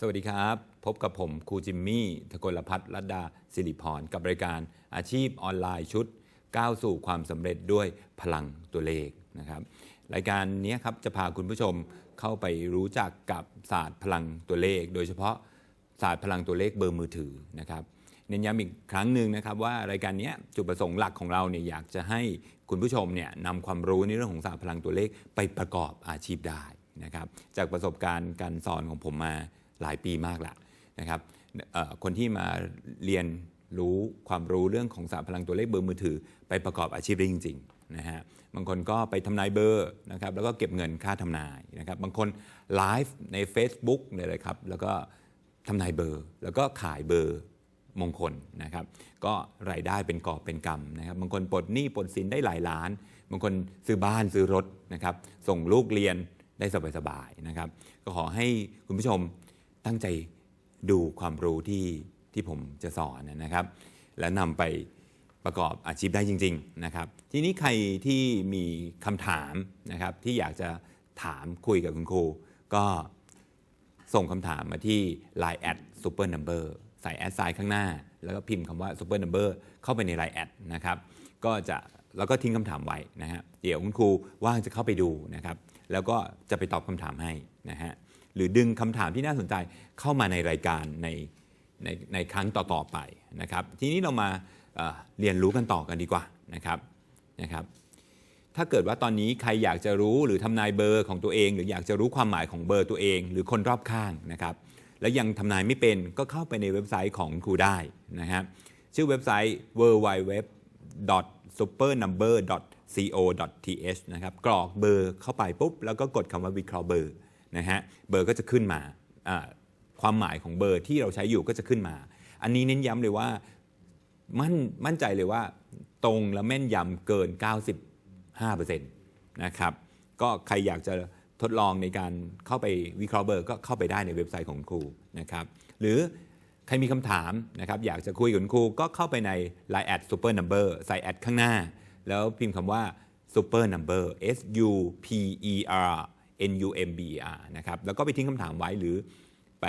สวัสดีครับ พบกับผมครูจิมมี่ทกลพัฒน์รัตดาสิริพรกับรายการอาชีพออนไลน์ชุด ก้าวสู่ความสำเร็จด้วยพลังตัวเลขนะครับ รายการนี้ครับจะพาคุณผู้ชมเข้าไปรู้จักกับศาสตร์พลังตัวเลข โดยเฉพาะศาสตร์พลังตัวเลขเบอร์มือถือนะครับเน้นย้ำอีกครั้งหนึ่งนะครับว่ารายการนี้จุดประสงค์หลักของเราเนี่ยอยากจะให้คุณผู้ชมเนี่ยนำความรู้ในเรื่องของศาสตร์พลังตัวเลขไปประกอบอาชีพได้นะครับจากประสบการณ์การสอนของผมมา หลายปีมากละนะครับคนที่มาเรียนรู้ความรู้เรื่องของศารพลังตัวเลขเบอร์มือถือ ไปประกอบอาชีพได้จริงๆนะฮะบางคนก็ไปทำนายเบอร์นะครับแล้วก็เก็บเงินค่าทำนายนะครับบางคนไลฟ์ใน Facebook เนี่ยเลยครับแล้วก็ทำนายเบอร์ แล้วก็ขายเบอร์มงคลนะครับ ก็รายได้เป็นกอบเป็นกำนะครับ บางคนปลดหนี้ปลดสินได้หลายล้าน บางคนซื้อบ้านซื้อรถนะครับ ส่งลูกเรียนได้สบายๆนะครับ ก็ขอให้คุณผู้ชม ตั้งใจดูความรู้ที่ที่ผมจะสอนนะครับ และนำไปประกอบอาชีพได้จริง ๆนะครับ ทีนี้ใครที่มีคำถามนะครับ ที่อยากจะถามคุยกับคุณครู ก็ส่งคำถามมาที่ Line แอด Super Number ใส่แอดไซน์ข้างหน้า แล้วก็พิมพ์คำว่า Super Number เข้าไปใน Line แอดนะครับก็จะแล้วก็ทิ้งคำถามไว้นะฮะเดี๋ยวคุณครูว่างจะเข้าไปดูนะครับ แล้วก็จะไปตอบคำถามให้นะฮะ หรือดึงคำถามที่น่าสนใจเข้ามาในรายการในในในครั้งต่อๆไปนะครับ ทีนี้เรามาเเรียนรู้กันต่อกันดีกว่านะครับนะครับ ถ้าเกิดว่าตอนนี้ใครอยากจะรู้หรือทำนายเบอร์ของตัวเอง หรืออยากจะรู้ความหมายของเบอร์ตัวเอง หรือคนรอบข้างนะครับ แล้วยังทำนายไม่เป็นก็เข้าไปในเว็บไซต์ของครูได้นะครับชื่อเว็บไซต์ www.supernumber.co.th นะครับกรอกเบอร์เข้าไปปุ๊บ แล้วก็กดคำว่าวิเคราะห์เบอร์ นะฮะเบอร์ก็จะขึ้นมาความหมายของเบอร์ที่เราใช้อยู่ก็จะขึ้นมา อันนี้เน้นย้ำเลยว่ามั่นมั่นใจเลยว่าตรงและแม่นยำเกิน 95%นะครับก็ใครอยากจะทดลองในการเข้าไปวิเคราะห์เบอร์ก็เข้าไปได้ในเว็บไซต์ของครูนะครับหรือใครมีคำถามนะครับอยากจะคุยกับครูก็เข้าไปใน Line แอด Super Number ใส่แอดข้างหน้า แล้วพิมพ์คำว่า Super Number S U P E R N U M B E R นะครับแล้วก็ไปทิ้งคำถามไว้หรือไป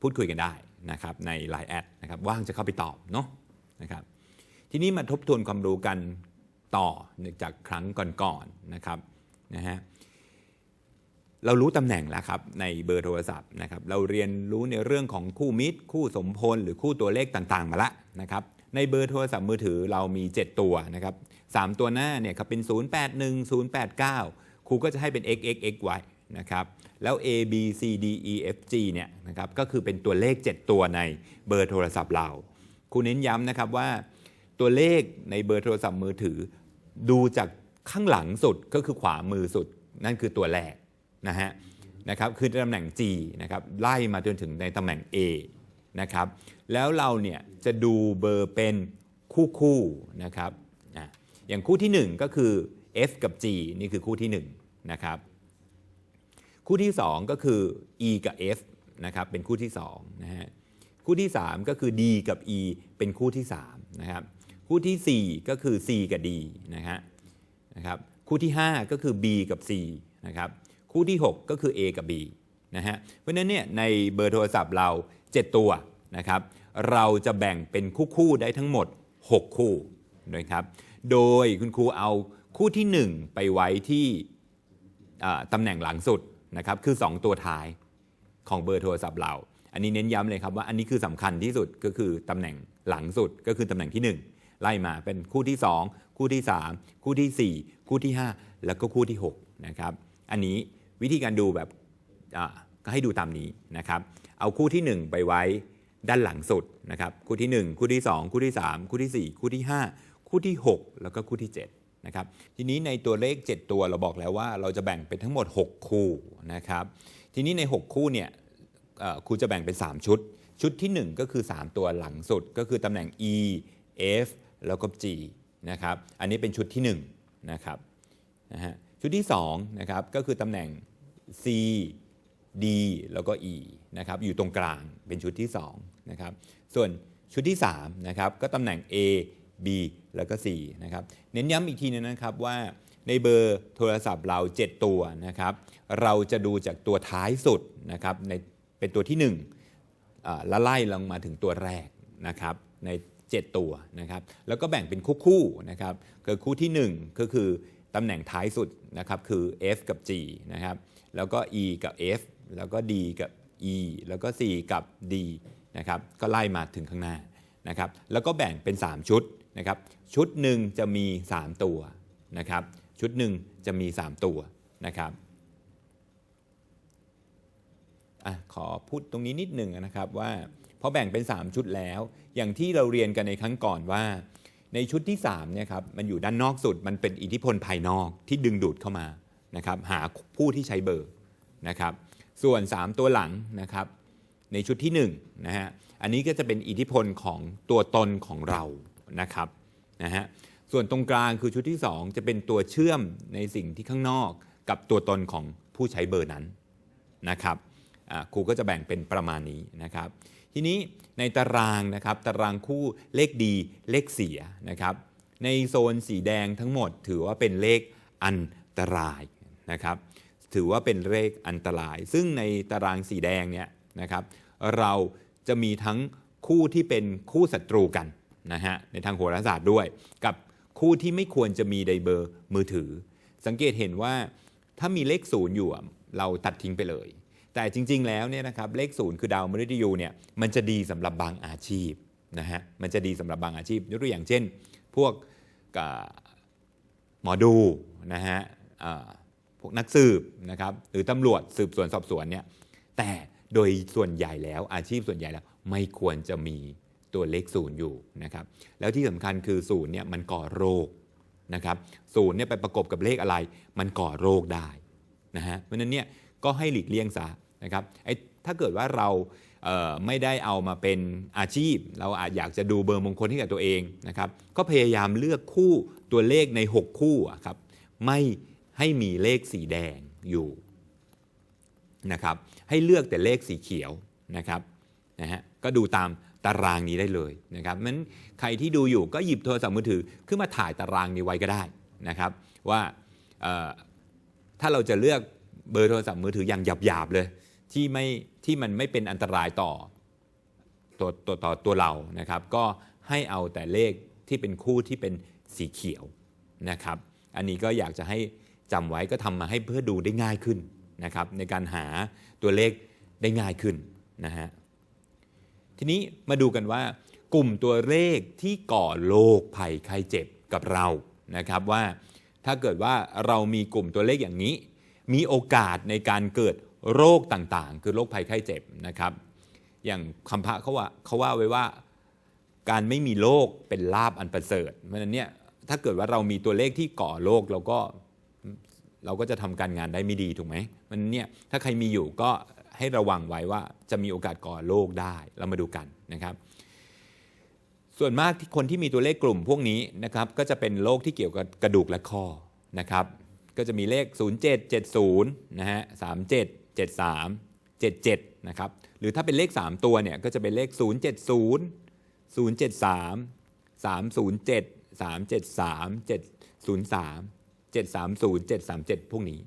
พูดคุยกันได้นะครับใน Line แอดนะครับว่างจะเข้าไปตอบเนาะนะครับทีนี้มาทบทวนความรู้กันต่อจากครั้งก่อนๆนะครับนะฮะเรารู้ตำแหน่งแล้วครับในเบอร์โทรศัพท์นะครับเราเรียนรู้ในเรื่องของคู่มิตร คู่สมพล หรือคู่ตัวเลขต่างๆ มาละนะครับในเบอร์โทรศัพท์มือถือเรามี 7 ตัวนะครับสามตัวหน้าเนี่ยครับเป็น 081 089 ครูก็จะให้เป็น x x x y นะครับแล้ว a b c d e f g เนี่ยนะครับก็คือเป็นตัวเลข 7 ตัวในเบอร์โทรศัพท์เราครูเน้นย้ำนะครับว่าตัวเลขในเบอร์โทรศัพท์มือถือ ดูจากข้างหลังสุดก็คือขวามือสุด นั่นคือตัวแรกนะฮะนะครับคือตำแหน่ง G นะครับไล่มาจนถึงในตำแหน่ง A นะครับแล้วเราเนี่ยจะดูเบอร์เป็นคู่คู่นะครับอะอย่างคู่ที่ 1 ก็คือ F กับ G นี่คือคู่ที่1นะครับคู่ที่ 2 ก็คือ E กับ F นะครับเป็นคู่ที่2นะฮะคู่ที่ 3 ก็คือ D กับ E เป็นคู่ที่3นะครับคู่ทีสี่ 4 ก็คือ C กับ D นะฮะนะครับคู่ที่ 5 ก็คือ B กับ C นะครับคู่ที่ 6 ก็คือ A กับ B นะฮะเพราะฉะนั้นเนี่ยในเบอร์โทรศัพท์เรา 7 ตัวนะครับเราจะแบ่งเป็นคู่ๆได้ทั้งหมด 6 คู่นะครับโดยคุณครูเอา คู่ที่ 1 ไปไว้ที่ตำแหน่งหลังสุดนะครับคือ 2 ตัวท้ายของเบอร์โทรศัพท์เรา อันนี้เน้นย้ำเลยครับว่าอันนี้คือสำคัญที่สุดก็คือตำแหน่งหลังสุดก็คือตำแหน่งที่ 1 ไล่มาเป็นคู่ที่ 2 คู่ที่ 3 คู่ทีสี่4 คู่ที่ 5 แล้วก็คู่ที่6นะครับอันนี้วิธีการดูแบบก็ให้ดูตามนี้นะครับ เอาคู่ที่ 1 ไปไว้ด้านหลังสุดนะครับคู่ที่ 1 คู่ที่ 2 คู่ที่ 3 คู่ทีสี่4 คู่ที่ 5 คู่ที่ 6 แล้วก็คู่ที่ 7 นะครับทีนี้ในตัวเลข 7 ตัวเราบอกแล้วว่าเราจะแบ่งเป็นทั้งหมด 6 คู่นะครับทีนี้ใน 6 คู่เนี่ยเอ่อครูจะแบ่งเป็น 3 ชุด ชุดที่ 1 ก็คือ 3 ตัวหลังสุดก็คือตำแหน่ง E F แล้วก็ G นะครับอันนี้เป็นชุดที่1นะครับนะฮะชุดที่2นะครับก็คือตำแหน่ง C D แล้วก็ E นะครับอยู่ตรงกลางเป็นชุดที่2นะครับส่วนชุดที่3นะครับก็ตำแหน่ง A B แล้วก็ C นะครับเน้นย้ำอีกทีนึงนะครับว่าในเบอร์โทรศัพท์เรา 7 ตัวนะครับเราจะดูจากตัวท้ายสุดนะครับในเป็นตัวที่1อ่าแล้วไล่ลงมาถึงตัวแรกนะครับใน 7 ตัวนะครับแล้วก็แบ่งเป็นคู่ๆนะครับคือคู่ที่ 1 ก็คือตำแหน่งท้ายสุดนะครับคือ F กับ G นะครับแล้วก็ E กับ F แล้วก็ D กับ E แล้วก็ C กับ D นะครับก็ไล่มาถึงข้างหน้านะครับแล้วก็แบ่งเป็น 3 ชุด นะครับชุดหนึ่งจะมี 3 ตัวนะครับชุดหนึ่งจะมี 3 ตัวนะครับอขอพูดตรงนี้นิดหนึ่งนะครับว่าพอแบ่งเป็น 3 ชุดแล้ว อย่างที่เราเรียนกันในครั้งก่อนว่า ในชุดที่3เนี่ยครับมันอยู่ด้านนอกสุดมันเป็นอิทธิพลภายนอกที่ดึงดูดเข้ามานะครับหาผู้ที่ใช้เบอร์นะครับส่วน 3 ตัวหลังนะครับในชุดที่1นะฮะอันนี้ก็จะเป็นอิทธิพลของตัวตนของเรา นะครับนะฮะส่วนตรงกลางคือชุดที่ 2 จะเป็นตัวเชื่อมในสิ่งที่ข้างนอกกับตัวตนของผู้ใช้เบอร์นั้นนะครับครูก็จะแบ่งเป็นประมาณนี้นะครับ ทีนี้ในตารางนะครับตารางคู่เลขดีเลขเสียนะครับในโซนสีแดงทั้งหมด ถือว่าเป็นเลขอันตรายนะครับถือว่าเป็นเลขอันตราย ซึ่งในตารางสีแดงเนี่ยนะครับเราจะมีทั้งคู่ที่เป็นคู่ศัตรูกัน นะฮะในทางโหราศาสตร์ด้วย กับคู่ที่ไม่ควรจะมีในเบอร์มือถือ สังเกตเห็นว่าถ้ามีเลขศูนย์อยู่เราตัดทิ้งไปเลย แต่จริง ๆ แล้วเนี่ยนะครับเลขศูนย์คือดาวมฤตยูเนี่ยมันจะดีสำหรับบางอาชีพนะฮะมันจะดีสำหรับบางอาชีพยกตัวอย่างเช่น พวกหมอดูนะฮะพวกนักสืบนะครับหรือตำรวจสืบสวนสอบสวนเนี่ยแต่โดยส่วนใหญ่แล้วอาชีพส่วนใหญ่แล้วไม่ควรจะมี ตัวเลขศูนย์อยู่นะครับแล้วที่สำคัญคือศูนย์เนี่ยมันก่อโรคนะครับศูนย์เนี่ยไปประกบกับเลขอะไร มันก่อโรคได้นะฮะเพราะฉะนั้นเนี่ยก็ให้หลีกเลี่ยงซะนะครับไอ้ถ้าเกิดว่าเราเไม่ได้เอามาเป็นอาชีพ เราอาจอยากจะดูเบอร์มงคลให้กับตัวเองนะครับก็พยายามเลือกคู่ตัวเลขใน 6 คู่ครับไม่ให้มีเลขสีแดงอยู่นะครับให้เลือกแต่เลขสีเขียวนะครับนะฮะก็ดูตาม ตารางนี้ได้เลยนะครับนั้นใครที่ดูอยู่ก็หยิบโทรศัพท์มือถือขึ้นมาถ่ายตารางนี้ไว้ก็ได้นะครับ ว่าถ้าเราจะเลือกเบอร์โทรศัพท์มือถืออย่างหยาบๆเลย ที่ไม่ที่มันไม่เป็นอันตรายต่อตัวตัวต่อตัวเรานะครับ ก็ให้เอาแต่เลขที่เป็นคู่ที่เป็นสีเขียวนะครับ อันนี้ก็อยากจะให้จำไว้ก็ทำมาให้เพื่อดูได้ง่ายขึ้นนะครับ ในการหาตัวเลขได้ง่ายขึ้นนะฮะ ทีนี้มาดูกันว่ากลุ่มตัวเลขที่ก่อโรคภัยไข้เจ็บกับเรานะครับว่าถ้าเกิดว่าเรามีกลุ่มตัวเลขอย่างนี้ มีโอกาสในการเกิดโรคต่างๆ คือโรคภัยไข้เจ็บนะครับ อย่างคำพระเขาว่าเขาว่าไว้ว่าการไม่มีโรคเป็นลาบอันประเสริฐเพราะนั้นเนี่ยถ้าเกิดว่าเรามีตัวเลขที่ก่อโรคเราก็เราก็จะทำการงานได้ไม่ดีถูกไหมมันเนี่ยถ้าใครมีอยู่ก็ ให้ระวังไว้ว่าจะมีโอกาสก่อโรคได้ เรามาดูกันนะครับ ส่วนมากที่คนที่มีตัวเลขกลุ่มพวกนี้นะครับก็จะเป็นโรคที่เกี่ยวกับกระดูกและข้อนะครับก็จะมีเลข 0770นะฮะ37 73 77นะครับหรือถ้าเป็นเลข 3 ตัวเนี่ยก็จะเป็นเลข 070 073 307 373 703 730 737 พวกนี้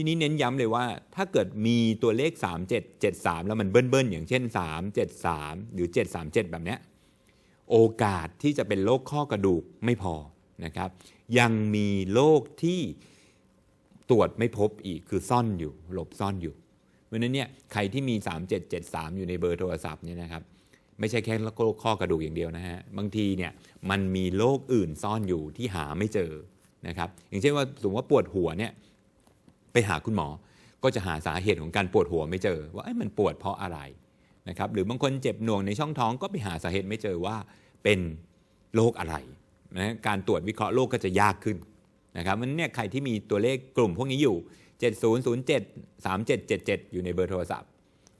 ทีนี้เน้นย้ำเลยว่า ถ้าเกิดมีตัวเลข 3773 แล้วมันเบิ้ลๆอย่างเช่น 373 หรือ 737 แบบเนี้ยโอกาสที่จะเป็นโรคข้อกระดูกไม่พอนะครับ ยังมีโรคที่ตรวจไม่พบอีกคือซ่อนอยู่ หลบซ่อนอยู่เพราะฉะนั้นเนี่ยใครที่มี 3773 อยู่ในเบอร์โทรศัพท์เนี่ยนะครับไม่ใช่แค่โรคข้อกระดูกอย่างเดียวนะฮะบางทีเนี่ยมันมีโรคอื่นซ่อนอยู่ที่หาไม่เจอนะครับอย่างเช่นว่าสมมติว่าปวดหัวเนี่ย ไปหาคุณหมอ ก็จะหาสาเหตุของการปวดหัวไม่เจอ ว่ามันปวดเพราะอะไรนะครับหรือบางคนเจ็บหน่วงในช่องท้องก็ไปหาสาเหตุไม่เจอว่าเป็นโรคอะไรนะการตรวจวิเคราะห์โรคก็จะยากขึ้นนะครับมันเนี่ยใครที่มีตัวเลขกลุ่มพวกนี้อยู่ 7007 3777 อยู่ในเบอร์โทรศัพท์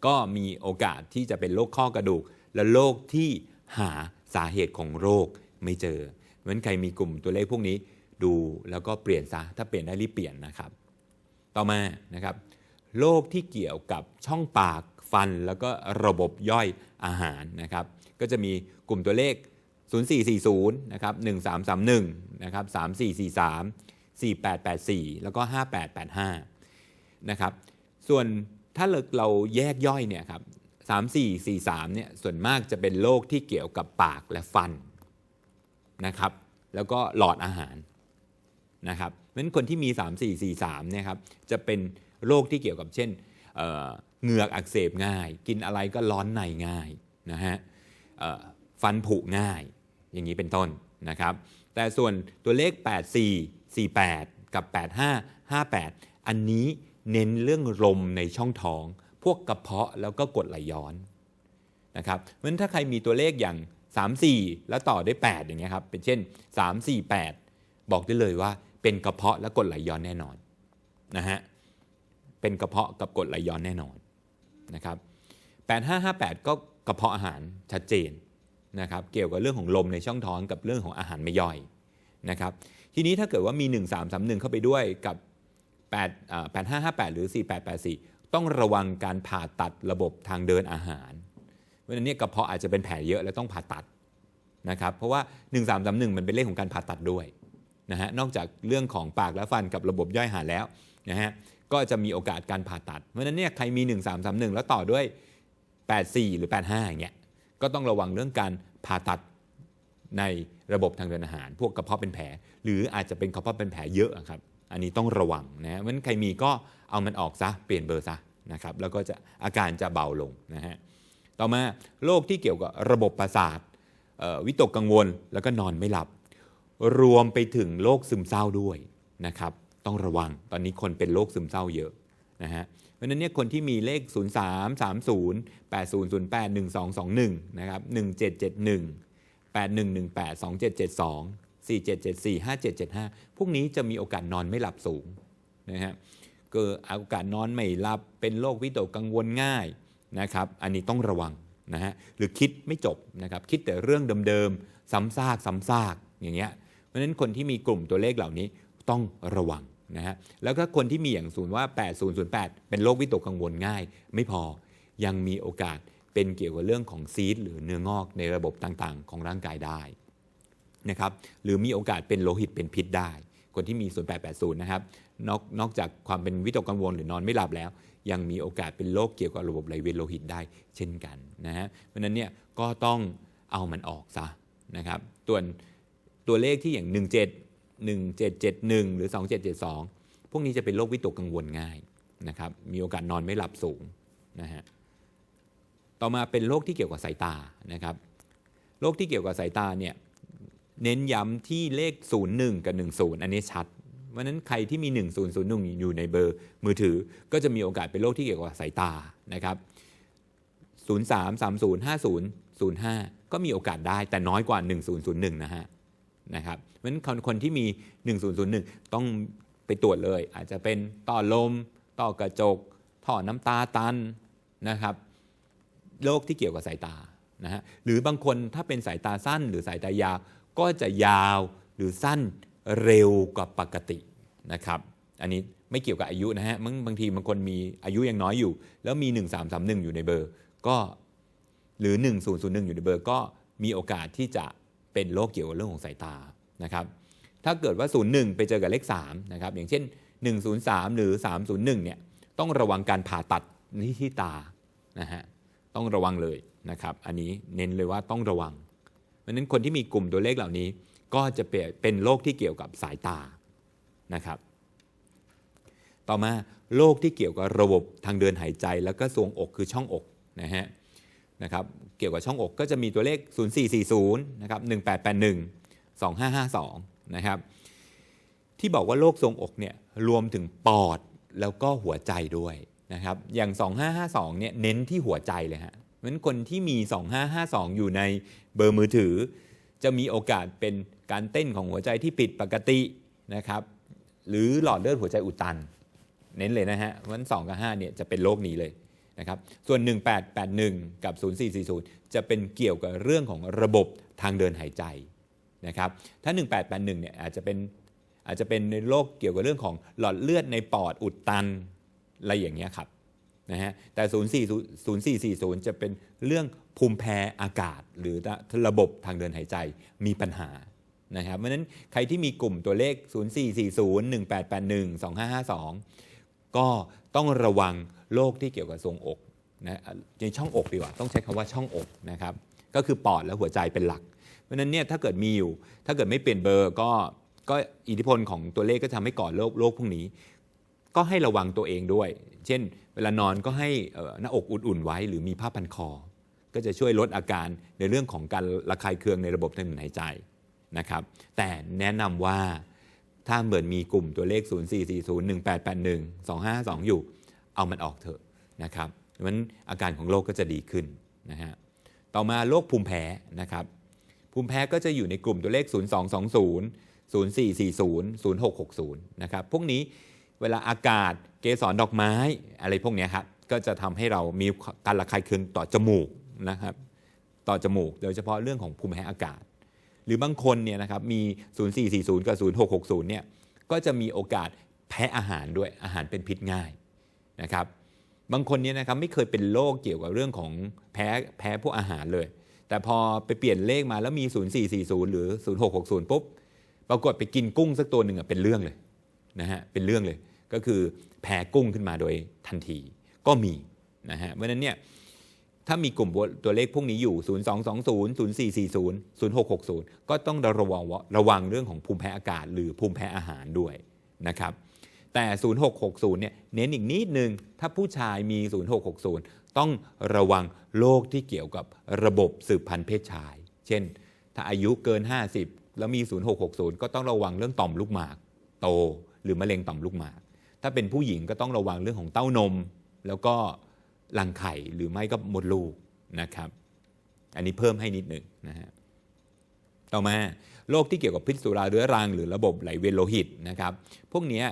ก็มีโอกาสที่จะเป็นโรคข้อกระดูก และโรคที่หาสาเหตุของโรคไม่เจอเพราะฉะนั้นใครมีกลุ่มตัวเลขพวกนี้ดูแล้วก็เปลี่ยนซะถ้าเปลี่ยนได้รีบเปลี่ยนนะครับ ต่อมานะครับโรคที่เกี่ยวกับช่องปากฟันแล้วก็ระบบย่อยอาหารนะครับ ก็จะมีกลุ่มตัวเลข 0440 นะครับ 1331 นะครับ 3443 4884 แล้วก็ 5885 นะครับ ส่วนถ้าเราเราแยกย่อยเนี่ยครับ 3443 เนี่ย ส่วนมากจะเป็นโรคที่เกี่ยวกับปากและฟันนะครับ แล้วก็หลอดอาหารนะครับ นั้นคนที่มี 3443เนี่ยครับจะเป็นโรคที่เกี่ยวกับเช่นเเหงือกอักเสบง่าย กินอะไรก็ร้อนในง่ายนะฮะฟันผุง่าย อย่างนี้เป็นต้นนะครับ แต่ส่วนตัวเลข 84 48 กับ 85 58 อันนี้เน้นเรื่องลมในช่องท้อง พวกกระเพาะแล้วก็กดไหลย้อนนะครับเพราะฉะนั้นถ้าใครมีตัวเลขอย่าง 3 4 แล้วต่อด้วย8อย่างเงี้ยครับเป็นเช่น 3 4 8 บอกได้เลยว่า เป็นกระเพาะและกรดไหลย้อนแน่นอนนะฮะเป็นกระเพาะกับกรดไหลย้อนแน่นอนนะครับ8558 ก็กระเพาะอาหารชัดเจนนะครับเกี่ยวกับเรื่องของลมในช่องท้องกับเรื่องของอาหารไม่ย่อยนะครับทีนี้ถ้าเกิดว่ามี 1331 เข้าไปด้วยกับ8อ่า8558 หรือ 4884 ต้องระวังการผ่าตัดระบบทางเดินอาหารเพราะฉะนั้นเนี่ยกระเพาะอาจจะเป็นแผลเยอะและต้องผ่าตัดนะครับเพราะว่า 1331 มันเป็นเลขของการผ่าตัดด้วย นะฮะนอกจากเรื่องของปากและฟันกับระบบย่อยอาหารแล้วนะฮะก็จะมีโอกาสการผ่าตัด เพราะฉะนั้นเนี่ยใครมี 1331 แล้วต่อด้วย 84 หรือ 85อย่างเงี้ยก็ต้องระวังเรื่องการผ่าตัดในระบบทางเดินอาหาร พวกกระเพาะเป็นแผล หรืออาจจะเป็นกระเพาะเป็นแผลเยอะครับอันนี้ต้องระวังนะฮะเพราะฉะนั้นใครมีก็เอามันออกซะเปลี่ยนเบอร์ซะนะครับแล้วก็จะอาการจะเบาลงนะฮะต่อมาโรคที่เกี่ยวกับระบบประสาทวิตกกังวลแล้วก็นอนไม่หลับ รวมไปถึงโรคซึมเศร้าด้วยนะครับ ต้องระวังตอนนี้คนเป็นโรคซึมเศร้าเยอะนะฮะเพราะฉะนั้นเนี่ยคนที่มีเลข 0 3 3 0 8 0 0 8 1 2 2 1นะครับ1771 8118 2772 4774 5775 พวกนี้จะมีโอกาสนอนไม่หลับสูงนะฮะเกิดโอกาสนอนไม่หลับเป็นโรควิตกกังวลง่ายนะครับ อันนี้ต้องระวังนะฮะหรือคิดไม่จบนะครับ คิดแต่เรื่องเดิมๆ ซ้ำซากซ้ำซากอย่างเงี้ยะฉะนั้นคนที่มีกลุ่มตัวเลขเหล่านี้ต้องระวังนะฮะแล้วก็คนที่มีอย่างศูนย์ว่า 8008 เป็นโรควิตกกังวลง่าย ไม่พอยังมีโอกาสเป็นเกี่ยวกับเรื่องของซีดหรือเนื้องอกในระบบต่างๆ ของร่างกายได้นะครับหรือมีโอกาสเป็นโลหิตเป็นพิษได้ คนที่มี 0880 นะครับนอกนอกจากความเป็นวิตกกังวลหรือนอนไม่หลับแล้ว ยังมีโอกาสเป็นโรคเกี่ยวกับระบบไหลเวียนโลหิตได้เช่นกันนะฮะเพราะนั้นเนี่ยก็ต้องเอามันออกซะนะครับส่วน ตัวเลขที่อย่าง 17 1771 หรือ 2772 พวกนี้จะเป็นโรควิตกกังวลง่ายนะครับมีโอกาสนอนไม่หลับสูงนะฮะต่อมาเป็นโรคที่เกี่ยวกับสายตานะครับโรคที่เกี่ยวกับสายตาเนี่ยเน้นย้ำที่เลข 01 กับ 10 อันนี้ชัดเพราะฉะนั้นใครที่มี 1001 อยู่ในเบอร์มือถือ ก็จะมีโอกาสเป็นโรคที่เกี่ยวกับสายตานะครับ03 30 50 05 ก็มีโอกาสได้แต่น้อยกว่า 1001 นะฮะ นะครับเพราะฉะนั้นคนที่มี 1001 ต้องไปตรวจเลย อาจจะเป็นต่อลมต่อกระจก ท่อน้ำตาตันนะครับโรคที่เกี่ยวกับสายตานะฮะหรือบางคนถ้าเป็นสายตาสั้น หรือสายตายาวก็จะยาวหรือสั้นเร็วกว่าปกตินะครับอันนี้ไม่เกี่ยวกับอายุนะฮะบางบางทีบางคนมีอายุยังน้อยอยู่ แล้วมี 1331 อยู่ในเบอร์ ก็หรือ 1001 อยู่ในเบอร์ ก็มีโอกาสที่จะ เป็นโรคเกี่ยวกับเรื่องของสายตานะครับถ้าเกิดว่า 01 ไปเจอกับเลข3นะครับอย่างเช่น 103 หรือ 301เนี่ยต้องระวังการผ่าตัดที่ที่ตานะฮะต้องระวังเลยนะครับอันนี้เน้นเลยว่าต้องระวัง เพราะฉะนั้นคนที่มีกลุ่มตัวเลขเหล่านี้ ก็จะเป็นโรคที่เกี่ยวกับสายตานะครับต่อมาโรคที่เกี่ยวกับระบบทางเดินหายใจแล้วก็ทรวงอกคือช่องอกนะฮะ นะครับเกี่ยวกับช่องอกก็จะมีตัวเลข 0440นะครับ1881 2552นะครับที่บอกว่าโรคทรงอกเนี่ยรวมถึงปอดแล้วก็หัวใจด้วยนะครับอย่าง 2552เนี่ยเน้นที่หัวใจเลยฮะเพราะฉะนั้นคนที่มี 2552 อยู่ในเบอร์มือถือ จะมีโอกาสเป็นการเต้นของหัวใจที่ผิดปกตินะครับหรือหลอดเลือดหัวใจอุดตัน เน้นเลยนะฮะวันสองกับ5เนี่ยจะเป็นโรคนี้เลย นะครับส่วน 1881 กับ 0440 จะเป็นเกี่ยวกับเรื่องของระบบทางเดินหายใจนะครับถ้า 1881 เนี่ยอาจจะเป็นอาจจะเป็นในโรคเกี่ยวกับเรื่องของหลอดเลือดในปอดอุดตันอะไรอย่างเงี้ยครับนะฮะแต่ 0440 4 4 0จะเป็นเรื่องภูมิแพ้อากาศ หรือระบบทางเดินหายใจมีปัญหานะครับเพราะฉะนั้นใครที่มีกลุ่มตัวเลข 0440 1881 2552 ก็ต้องระวังโรคที่เกี่ยวกับทรวงอกนะในช่องอกดีกว่าต้องใช้คำว่าช่องอกนะครับก็คือปอดและหัวใจเป็นหลัก เพราะฉะนั้นเนี่ยถ้าเกิดมีอยู่ ถ้าเกิดไม่เปลี่ยนเบอร์ก็ก็อิทธิพลของตัวเลขก็ทำให้ก่อโรคโรคพวกนี้ ก็ให้ระวังตัวเองด้วย เช่น เวลานอนก็ให้หน้าอกอุ่นๆไว้ หรือมีผ้าพันคอ ก็จะช่วยลดอาการในเรื่องของการระคายเคืองในระบบทางเดินหายใจนะครับ แต่แนะนำว่า ถ้าเหมือนมีกลุ่มตัวเลข 0 4 4 0 1 8 8 1 2 5 2อยู่ เอามันออกเถอะนะครับมันอาการของโรคก็จะดีขึ้นนะฮะต่อมาโรคภูมิแพ้นะครับภูมิแพ้ก็จะอยู่ในกลุ่มตัวเลข 0 2 2 0 0 4 4 0 0 6 6 0นะครับพวกนี้เวลาอากาศเกสรดอกไม้อะไรพวกนี้ครับก็จะทำให้เรามีการระคายเคืองต่อจมูกนะครับต่อจมูก โดยเฉพาะเรื่องของภูมิแพ้อากาศ หรือบางคนเนี่ยนะครับมี 0440 กับ 0660 เนี่ยก็จะมีโอกาสแพ้อาหารด้วยอาหารเป็นพิษง่ายนะครับบางคนเนี่ยนะครับไม่เคยเป็นโรคเกี่ยวกับเรื่องของแพ้แพ้พวกอาหารเลย แต่พอไปเปลี่ยนเลขมาแล้วมี 0440 หรือ 0660 ปุ๊บปรากฏไปกินกุ้งสักตัวหนึ่งอะเป็นเรื่องเลยนะฮะเป็นเรื่องเลยก็คือแพ้กุ้งขึ้นมาโดยทันทีก็มีนะฮะเพราะฉะนั้นเนี่ย ถ้ามีกลุ่มตัวเลขพวกนี้อยู่ 0220 0440 0660 ก็ต้องระวังระวังเรื่องของภูมิแพ้อากาศ หรือภูมิแพ้อาหารด้วยนะครับ แต่ 0660 เนี่ยเน้นอีกนิดนึง ถ้าผู้ชายมี 0660 ต้องระวังโรคที่เกี่ยวกับระบบสืบพันธุ์เพศชาย เช่น ถ้าอายุเกิน 50 แล้วมี 0660 ก็ต้องระวังเรื่องต่อมลูกหมาก โต หรือมะเร็งต่อมลูกหมาก ถ้าเป็นผู้หญิงก็ต้องระวังเรื่องของเต้านม แล้วก็ รังไข่หรือไม่ก็มดลูกนะครับ อันนี้เพิ่มให้นิดหนึ่งนะฮะต่อมาโรคที่เกี่ยวกับพิษสุราเรื้อรัง หรือระบบไหลเวียนโลหิตนะครับ พวกนี้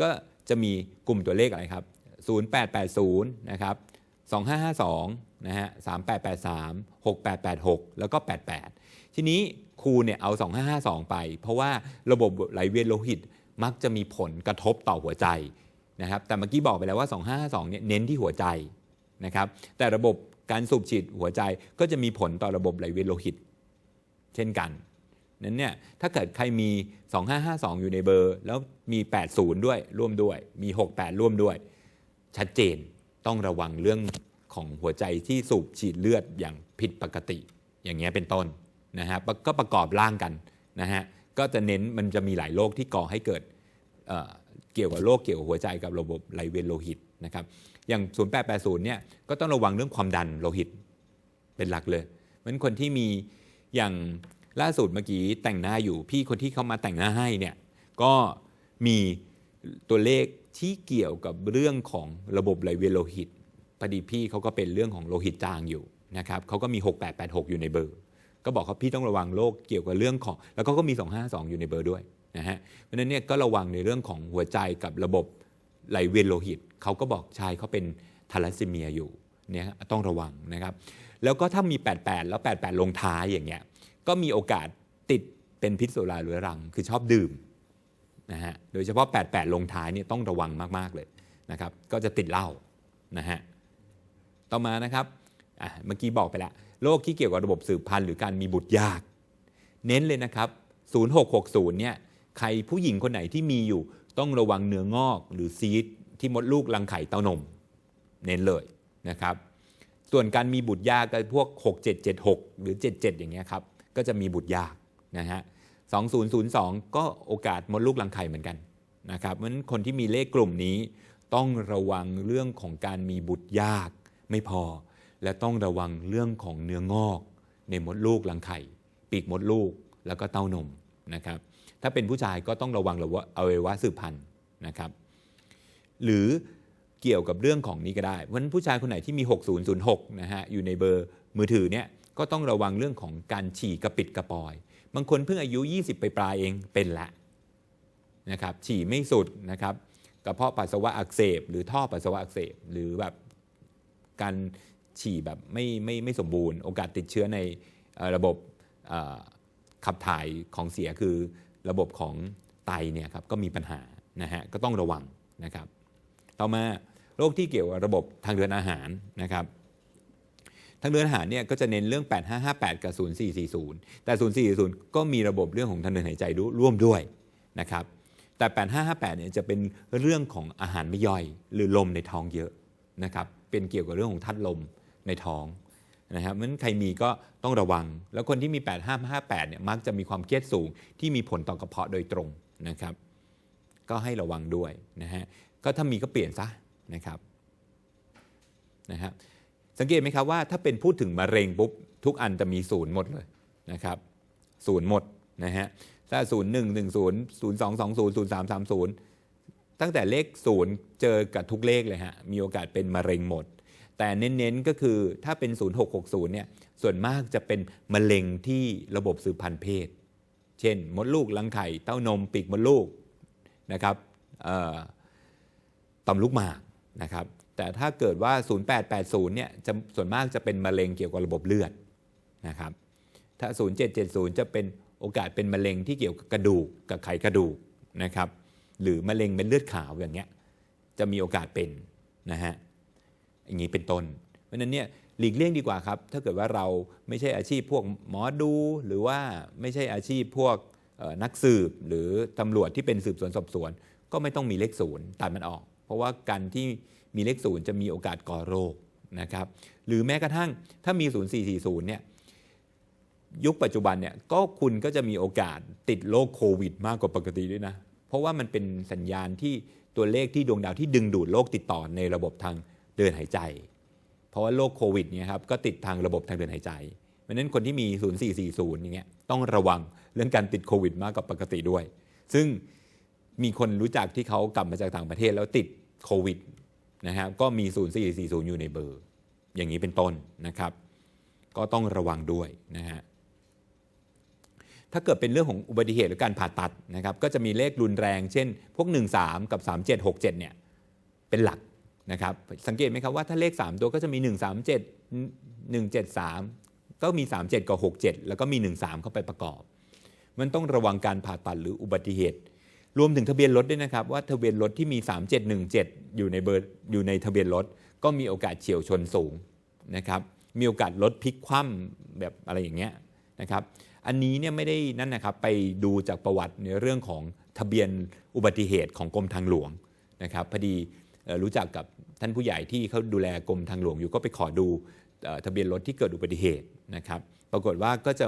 ก็จะมีกลุ่มตัวเลขอะไรครับ 0880 นะครับ 2552 นะฮะ 3883 6886 แล้วก็ 88 ทีนี้ครูเนี่ยเอา 2552 ไป เพราะว่าระบบไหลเวียนโลหิตมักจะมีผลกระทบต่อหัวใจนะครับ แต่เมื่อกี้บอกไปแล้วว่า 2552เนี่ยเน้นที่หัวใจ นะครับ แต่ระบบการสูบฉีดหัวใจก็จะมีผลต่อระบบไหลเวียนโลหิต เช่นกัน นั้นเนี่ยถ้าเกิดใครมี 2552 อยู่ในเบอร์ แล้วมี 80 ด้วยร่วมด้วย มี 68 ร่วมด้วย ชัดเจนต้องระวังเรื่องของหัวใจที่สูบฉีดเลือดอย่างผิดปกติ อย่างเงี้ยเป็นต้นนะฮะก็ประกอบร่างกันนะฮะก็จะเน้นมันจะมีหลายโรคที่ก่อให้เกิดเเกี่ยวกับโรคเกี่ยวกับหัวใจกับระบบไหลเวียนโลหิตนะครับ อย่าง 0880 เนี่ยก็ต้องระวังเรื่องความดันโลหิตเป็นหลักเลยเพราะนั้นคนที่มีอย่างล่าสุดเมื่อกี้แต่งหน้าอยู่พี่คนที่เข้ามาแต่งหน้าให้เนี่ยก็มีตัวเลขที่เกี่ยวกับเรื่องของระบบไหลเวียนโลหิตพอดีพี่เขาก็เป็นเรื่องของโลหิตจางอยู่นะครับเขาก็มี 6886 อยู่ในเบอร์ ก็บอกเขาพี่ต้องระวังโรคเกี่ยวกับเรื่องของ แล้วก็ก็มี 252 อยู่ในเบอร์ด้วยนะฮะเพราะฉะนั้นเนี่ยก็ระวังในเรื่องของหัวใจกับระบบ ไหลเวียนโลหิต เขาก็บอกชายเขาเป็นทาลัสซีเมียอยู่เนี่ยต้องระวังนะครับ แล้วก็ถ้ามี 88 แล้ว 88 ลงท้ายอย่างเงี้ยก็มีโอกาสติดเป็นพิษสุราเรื้อรัง คือชอบดื่มนะฮะโดยเฉพาะ 88 ลงท้ายเนี่ยต้องระวังมาก ๆ เลยนะครับ ก็จะติดเหล้านะฮะต่อมานะครับเมื่อกี้บอกไปแล้วโรคที่เกี่ยวกับระบบสืบพันธุ์หรือการมีบุตรยาก เน้นเลยนะครับ 0660เนี่ยใครผู้หญิงคนไหนที่มีอยู่ ต้องระวังเนื้องอกหรือซีดที่มดลูกรังไข่เต้านม เน้นเลยนะครับ ส่วนการมีบุตรยากก็พวก 6776 หรือ 77 อย่างเงี้ยครับก็จะมีบุตรยากนะฮะ2002 ก็โอกาสมดลูกรังไข่เหมือนกันนะครับเพราะฉะนั้นคนที่มีเลขกลุ่มนี้ ต้องระวังเรื่องของการมีบุตรยากไม่พอ และต้องระวังเรื่องของเนื้องอก ในมดลูกรังไข่ ปีกมดลูกแล้วก็เต้านมนะครับ ถ้าเป็นผู้ชายก็ต้องระวังระว่าอวัยวะสืบพันธุ์นะครับ หรือเกี่ยวกับเรื่องของนี้ก็ได้ เพราะฉะนั้นผู้ชายคนไหนที่มี 6006นะฮะอยู่ในเบอร์มือถือเนี่ยก็ต้องระวังเรื่องของการฉี่กระปิดกระปอย บางคนเพิ่งอายุ 20 ไปปลายเองเป็นละนะครับฉี่ไม่สุดนะครับกระเพาะปัสสาวะอักเสบ หรือท่อปัสสาวะอักเสบ หรือแบบการฉี่แบบไม่ไม่ไม่สมบูรณ์ โอกาสติดเชื้อในระบบขับถ่ายของเสียคือ ระบบของไตเนี่ยครับก็มีปัญหานะฮะก็ต้องระวังนะครับ ต่อมาโรคที่เกี่ยวกับระบบทางเดินอาหารนะครับทางเดินอาหารเนี่ยก็จะเน้นเรื่อง 8558 กับ 0440 แต่ 0440 ก็มีระบบเรื่องของทางเดินหายใจร่วมด้วยนะครับ แต่ 8558 เนี่ยจะเป็นเรื่องของอาหารไม่ย่อย หรือลมในท้องเยอะนะครับ เป็นเกี่ยวกับเรื่องของทัดลมในท้อง นะครับมันใครมีก็ต้องระวัง แล้วคนที่มี 8558เนี่ยมักจะมีความเครียดสูงที่มีผลต่อกระเพาะโดยตรงนะครับ ก็ให้ระวังด้วยนะฮะก็ถ้ามีก็เปลี่ยนซะนะครับนะครับสังเกตไหมครับว่าถ้าเป็นพูดถึงมะเร็งปุ๊บทุกอันจะมีศูนย์หมดเลยนะครับศูนย์หมดนะฮะถ้าศูนย์หนึ่งหนึ่งศูนย์ศูนย์สองสองศูนย์ศูนย์สามสามศูนย์ตั้งแต่เลขศูนย์เจอกับทุกเลขเลยฮะมีโอกาสเป็นมะเร็งหมด แต่เน้นๆก็คือถ้าเป็น 0660 เนี่ย ส่วนมากจะเป็นมะเร็งที่ระบบสืบพันธุ์เพศ เช่น มดลูกรังไข่ เต้านม ปีกมดลูกนะครับต่อมลูกหมากนะครับ แต่ถ้าเกิดว่า 0880 เนี่ยจะส่วนมากจะเป็นมะเร็งเกี่ยวกับระบบเลือดนะครับ ถ้า 0770 จะเป็นโอกาสเป็นมะเร็งที่เกี่ยวกับกระดูกกับไขกระดูกนะครับ หรือมะเร็งเป็นเลือดขาวอย่างเงี้ย จะมีโอกาสเป็นนะฮะ อย่างนี้เป็นต้น เพราะฉะนั้นเนี่ยหลีกเลี่ยงดีกว่าครับ ถ้าเกิดว่าเราไม่ใช่อาชีพพวกหมอดู หรือว่าไม่ใช่อาชีพพวกนักสืบหรือตำรวจที่เป็นสืบสวนสอบสวน ก็ไม่ต้องมีเลขศูนย์ตัดมันออก เพราะว่าการที่มีเลขศูนย์จะมีโอกาสก่อโรคนะครับ หรือแม้กระทั่งถ้ามี 0440 เนี่ยยุคปัจจุบันเนี่ยก็คุณก็จะมีโอกาสติดโรคโควิด มากกว่าปกติด้วยนะ เพราะว่ามันเป็นสัญญาณที่ตัวเลขที่ดวงดาวที่ดึงดูดโรคติดต่อในระบบทาง เดินหายใจ เพราะว่าโรคโควิดเนี่ยครับก็ติดทางระบบทางเดินหายใจเพราะนั้นคนที่มี 0440อย่างเงี้ยต้องระวังเรื่องการติดโควิดมากกว่าปกติด้วย ซึ่งมีคนรู้จักที่เขากลับมาจากต่างประเทศแล้วติดโควิดนะครับก็มี 0440 อยู่ในเบอร์ อย่างนี้เป็นต้นนะครับ ก็ต้องระวังด้วยนะฮะถ้าเกิดเป็นเรื่องของอุบัติเหตุหรือการผ่าตัดนะครับ ก็จะมีเลขรุนแรง เช่น พวก 13 กับ 3767เนี่ยเป็นหลัก นะครับสังเกตไหมครับว่าถ้าเลข 3 ตัวก็จะมี 137 173 ก็มี 37 กับ 67 แล้วก็มี 13 เข้าไปประกอบ มันต้องระวังการผ่าตัดหรืออุบัติเหตุ รวมถึงทะเบียนรถด้วยนะครับ ว่าทะเบียนรถที่มี 3717 อยู่ในเบอร์อยู่ในทะเบียนรถ ก็มีโอกาสเฉียวชนสูงนะครับมีโอกาสรถพลิกคว่ำแบบอะไรอย่างเงี้ยนะครับอันนี้เนี่ยไม่ได้นั่นนะครับไปดูจากประวัติในเรื่องของทะเบียนอุบัติเหตุของกรมทางหลวงนะครับพอดี รู้จักกับท่านผู้ใหญ่ที่เขาดูแลกรมทางหลวงอยู่ก็ไปขอดูทะเบียนรถที่เกิดอุบัติเหตุนะครับ ปรากฏว่าก็จะ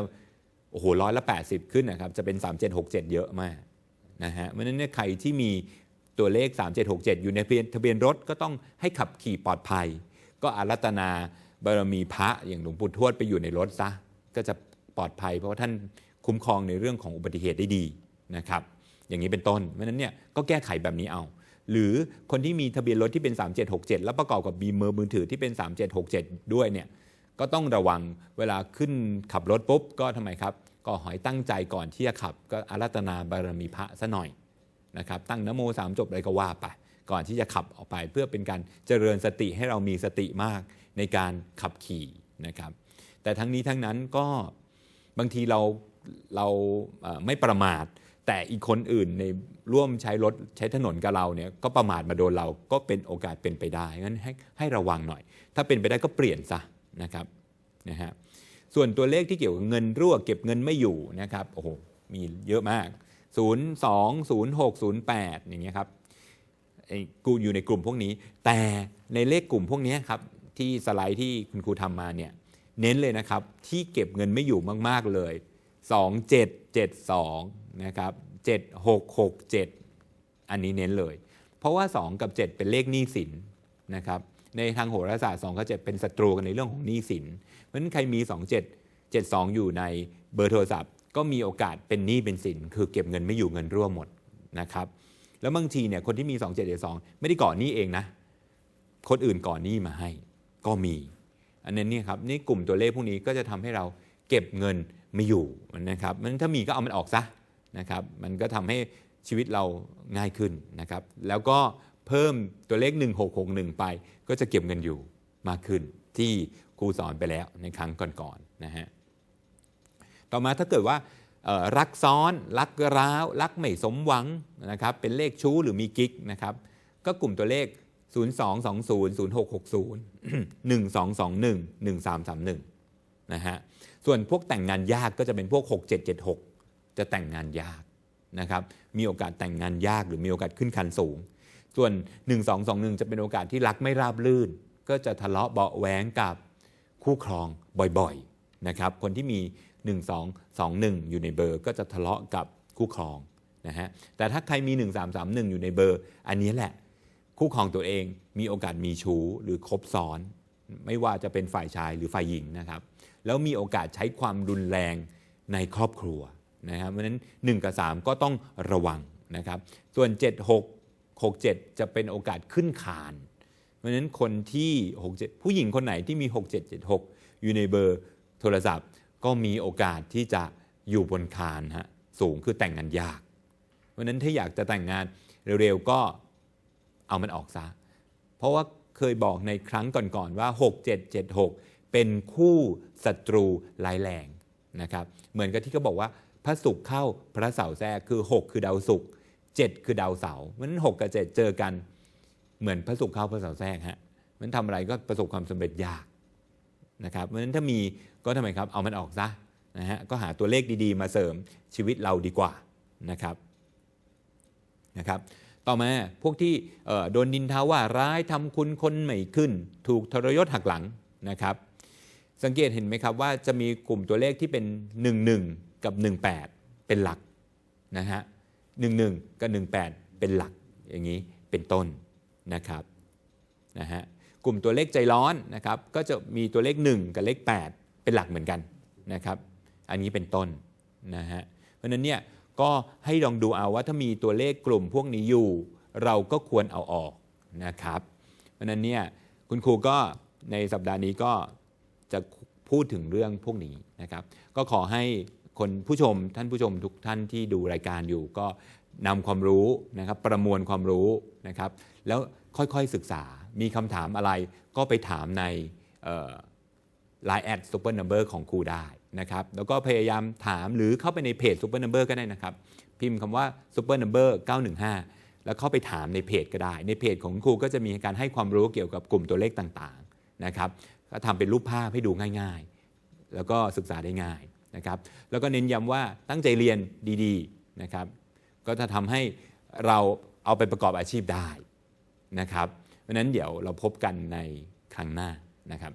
โอ้โหร้อยละ 80 ขึ้นนะครับ จะเป็น 3767 เยอะมากนะฮะเพราะฉะนั้นเนี่ยใครที่มีตัวเลข 3767 อยู่ในทะเบียนทะเบียนรถก็ต้องให้ขับขี่ปลอดภัย ก็อารัตนาบารมีพระอย่างหลวงปู่ทวดไปอยู่ในรถซะก็จะปลอดภัย เพราะว่าท่านคุ้มครองในเรื่องของอุบัติเหตุได้ดีนะครับ อย่างนี้เป็นต้นเพราะฉะนั้นเนี่ยก็แก้ไขแบบนี้เอา หรือคนที่มีทะเบียนรถที่เป็น 3767 แล้วประกอบกับบีเมอมือถือที่เป็น 3767 ด้วยเนี่ยก็ต้องระวังเวลาขึ้นขับรถปุ๊บก็ทำไมครับ ก็หอยตั้งใจก่อนที่จะขับ ก็อารัตนาบารมีพระซะหน่อยนะครับตั้งนโมสามจบอะไรก็ว่าไป ก่อนที่จะขับออกไปเพื่อเป็นการเจริญสติให้เรามีสติมากในการขับขี่นะครับ แต่ทั้งนี้ทั้งนั้นก็บางทีเราเราไม่ประมาท แต่อีกคนอื่นในร่วมใช้รถใช้ถนนกับเราเนี่ยก็ประมาทมาโดนเราก็เป็นโอกาสเป็นไปได้งั้นให้ให้ระวังหน่อย ถ้าเป็นไปได้ก็เปลี่ยนซะนะครับนะฮะส่วนตัวเลขที่เกี่ยวกับเงินรั่วเก็บเงินไม่อยู่นะครับโอ้โหมีเยอะมาก 0 2 0 6 0 8 อย่างเงี้ยครับไอ้กูอยู่ในกลุ่มพวกนี้ แต่ในเลขกลุ่มพวกนี้ครับที่สไลด์ที่คุณครูทำมาเนี่ยเน้นเลยนะครับที่เก็บเงินไม่อยู่มาก ๆเลย 2772 นะครับ7667 อันนี้เน้นเลย เพราะว่า 2 กับ 7 เป็นเลขหนี้สินนะครับในทางโหราศาสตร์2กับ7เป็นศัตรูกันในเรื่องของหนี้สิน เพราะฉะนั้นใครมี 27 72 อยู่ในเบอร์โทรศัพท์ ก็มีโอกาสเป็นหนี้เป็นสิน คือเก็บเงินไม่อยู่เงินรั่วหมดนะครับแล้วบางทีเนี่ยคนที่มี 27 72 ไม่ได้ก่อหนี้เองนะ คนอื่นก่อหนี้มาให้ก็มี อันนั้นเนี่ยครับนี่กลุ่มตัวเลขพวกนี้ก็จะทำให้เราเก็บเงินไม่อยู่นะครับมันถ้ามีก็เอามันออกซะ นะครับมันก็ทำให้ชีวิตเราง่ายขึ้นนะครับแล้วก็เพิ่มตัวเลข 1661 ไป ก็จะเก็บเงินอยู่มากขึ้นที่ครูสอนไปแล้วในครั้งก่อนๆนะฮะต่อมาถ้าเกิดว่ารักซ้อนรักร้าวรักไม่สมหวังนะครับเป็นเลขชู้หรือมีกิ๊กนะครับก็กลุ่มตัวเลข 0220 0660 1221 1331นะฮะส่วนพวกแต่งงานยากก็จะเป็นพวก 6776 จะแต่งงานยากนะครับ มีโอกาสแต่งงานยากหรือมีโอกาสขึ้นคันสูง ส่วน 1221 จะเป็นโอกาสที่รักไม่ราบรื่น ก็จะทะเลาะเบาะแว้งกับคู่ครองบ่อยๆนะครับ คนที่มี 1221 อยู่ในเบอร์ ก็จะทะเลาะกับคู่ครองนะฮะ แต่ถ้าใครมี 1331 อยู่ในเบอร์ อันนี้แหละ คู่ครองตัวเองมีโอกาสมีชู้หรือคบซ้อน ไม่ว่าจะเป็นฝ่ายชายหรือฝ่ายหญิงนะครับ แล้วมีโอกาสใช้ความรุนแรงในครอบครัว นะครับเพราะฉะนั้น 1 กับ 3 ก็ต้องระวังนะครับ ส่วน 7 6 6 7 จะเป็นโอกาสขึ้นคาน เพราะฉะนั้นคนที่ 67 ผู้หญิงคนไหนที่มี 6776 อยู่ในเบอร์โทรศัพท์ ก็มีโอกาสที่จะอยู่บนคานฮะสูงคือแต่งงานยาก เพราะนั้นถ้าอยากจะแต่งงานเร็วๆก็เอามันออกซะ เพราะว่าเคยบอกในครั้งก่อนๆว่า 6776 เป็นคู่ศัตรูร้ายแรงนะครับ เหมือนกับที่เขาบอกว่า พระศุกร์เข้าพระเสาร์แทรกคือ 6 คือดาวศุกร์7คือดาวเสาร์เพราะฉะนั้น6กับ7เจอกัน เหมือนพระศุกร์เข้าพระเสาร์แทรกฮะมันทำอะไรก็ประสบความสำเร็จยากนะครับเพราะฉะนั้นถ้ามีก็ทำไมครับเอามันออกซะนะฮะก็หาตัวเลขดีๆ มาเสริมชีวิตเราดีกว่านะครับนะครับ ต่อมาพวกที่โดนดินทาว่าร้ายทำคุณคนไม่ขึ้น ถูกทรยศหักหลังนะครับ สังเกตเห็นไหมครับว่าจะมีกลุ่มตัวเลขที่เป็น 11 กับ 18 เป็นหลักนะฮะ11 กับ 18 เป็นหลักอย่างนี้เป็นต้นนะครับนะฮะกลุ่มตัวเลขใจร้อนนะครับก็จะมีตัวเลข 1 กับเลข 8 เป็นหลักเหมือนกันนะครับอันนี้เป็นต้นนะฮะเพราะฉะนั้นเนี่ยก็ให้ลองดูเอาว่าถ้ามีตัวเลขกลุ่มพวกนี้อยู่ เราก็ควรเอาออกนะครับ เพราะฉะนั้นเนี่ยคุณครูก็ในสัปดาห์นี้ก็จะพูดถึงเรื่องพวกนี้นะครับ ก็ขอให้ คนผู้ชมท่านผู้ชมทุกท่านที่ดูรายการอยู่ ก็นำความรู้นะครับประมวลความรู้นะครับ แล้วค่อยๆศึกษามีคำถามอะไรก็ไปถามในเอ่อ Line แอด Super Number ของครูได้นะครับแล้วก็พยายามถามหรือเข้าไปในเพจ Super Number ก็ได้นะครับ พิมพ์คำว่า Super Number 915 แล้วเข้าไปถามในเพจก็ได้ ในเพจของครูก็จะมีการให้ความรู้เกี่ยวกับกลุ่มตัวเลขต่างๆนะครับก็ทำเป็นรูปภาพให้ดูง่าย ๆ แล้วก็ศึกษาได้ง่าย นะครับแล้วก็เน้นย้ำว่าตั้งใจเรียนดีๆนะครับก็จะทำให้เราเอาไปประกอบอาชีพได้นะครับเพราะฉะนั้นเดี๋ยวเราพบกันในครั้งหน้านะครับ